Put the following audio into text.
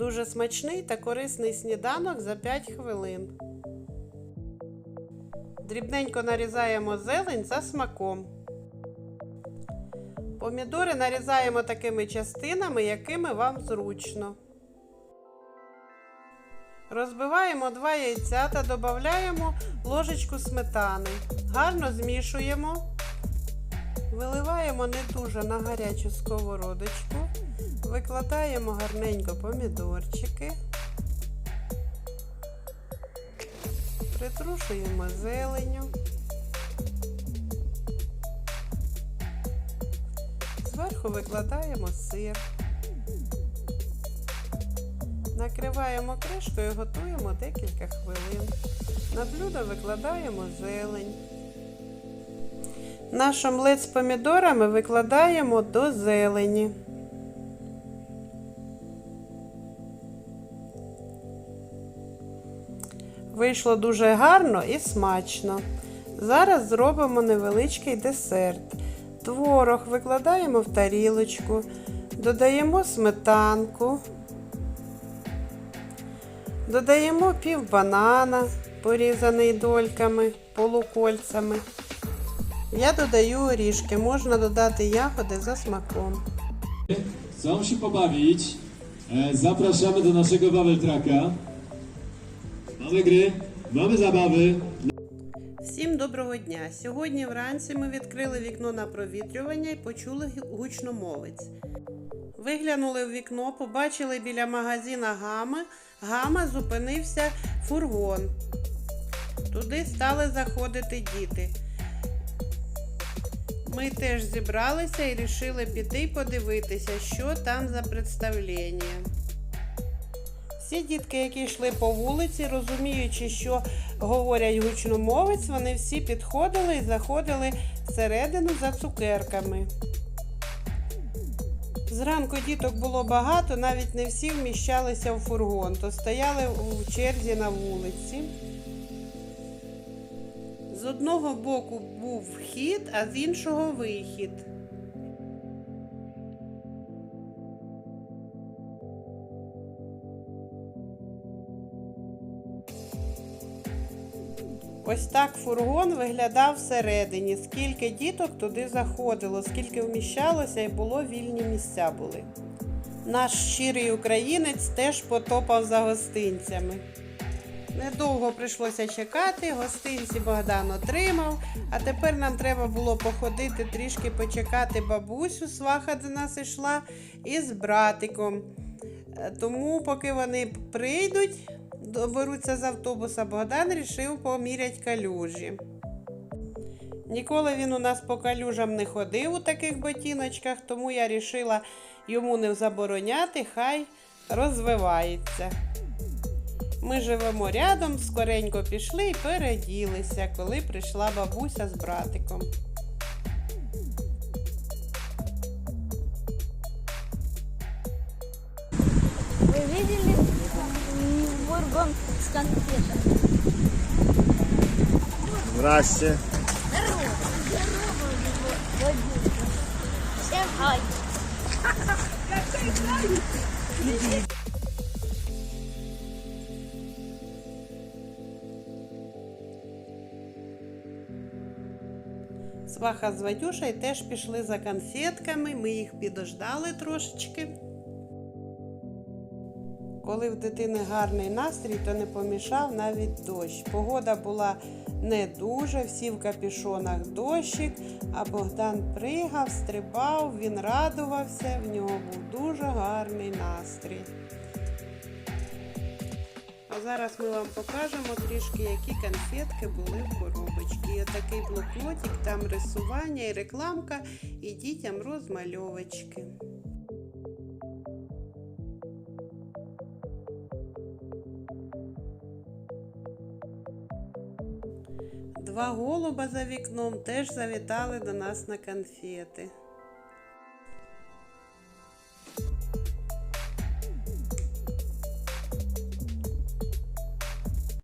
Дуже смачний та корисний сніданок за 5 хвилин. Дрібненько нарізаємо зелень за смаком. Помідори нарізаємо такими частинами, якими вам зручно. Розбиваємо 2 яйця та додаємо ложечку сметани. Гарно змішуємо. Виливаємо не дуже на гарячу сковородочку. Викладаємо гарненько помідорчики. Притрушуємо зеленю. Зверху викладаємо сир. Накриваємо кришкою, готуємо декілька хвилин. На блюдо викладаємо зелень. Наш омлет з помідорами викладаємо до зелені. Вийшло дуже гарно і смачно. Зараз зробимо невеличкий десерт. Творог викладаємо в тарілочку, додаємо сметанку, додаємо пів банана, порізаний дольками, полукольцями. Я dodаю орішки, можна dodати ягоди за смаком. Chcą się pobawić. E, Zapraszamy do naszego Waweltraka. Mamy gry, mamy zabawy. Всім доброго дня! Сьогодні вранці ми відкрили вікно на провітрювання і почули гучномовець. Виглянули в вікно, побачили біля магазина Гами. Гама зупинився фургон. Туди стали заходити діти. Ми теж зібралися і вирішили піти подивитися, що там за представлення. Всі дітки, які йшли по вулиці, розуміючи, що говорять гучномовець, вони всі підходили і заходили всередину за цукерками. Зранку діток було багато, навіть не всі вміщалися в фургон, то стояли у черзі на вулиці. З одного боку був вхід, а з іншого вихід. Ось так фургон виглядав всередині, скільки діток туди заходило, скільки вміщалося і було вільні місця були. Наш щирий українець теж потопав за гостинцями. Недовго прийшлося чекати, гостинці Богдан отримав, а тепер нам треба було походити трішки почекати бабусю, сваха до нас йшла, із братиком. Е, Тому, поки вони прийдуть, доберуться з автобуса, Богдан рішив помірять калюжі. Ніколи він у нас по калюжам не ходив у таких ботиночках, тому я рішила йому не забороняти, хай розвивається. Ми живемо рядом, скоренько пішли і переділися, коли прийшла бабуся з братиком. М, фургон с конфетами? Здрасте. Здорово, здорово. Всем хай. Сваха з Вадюшею теж пішли за конфетками, ми їх підождали трошечки. Коли в дитини гарний настрій, то не помішав навіть дощ. Погода була не дуже, всі в капішонах дощик, а Богдан пригав, стрибав, він радувався, в нього був дуже гарний настрій. А зараз ми вам покажемо трішки, які конфетки були в коробочці. І отакий блокнотик, там рисування і рекламка, і дітям розмальовочки. Два голуба за вікном теж завітали до нас на конфети.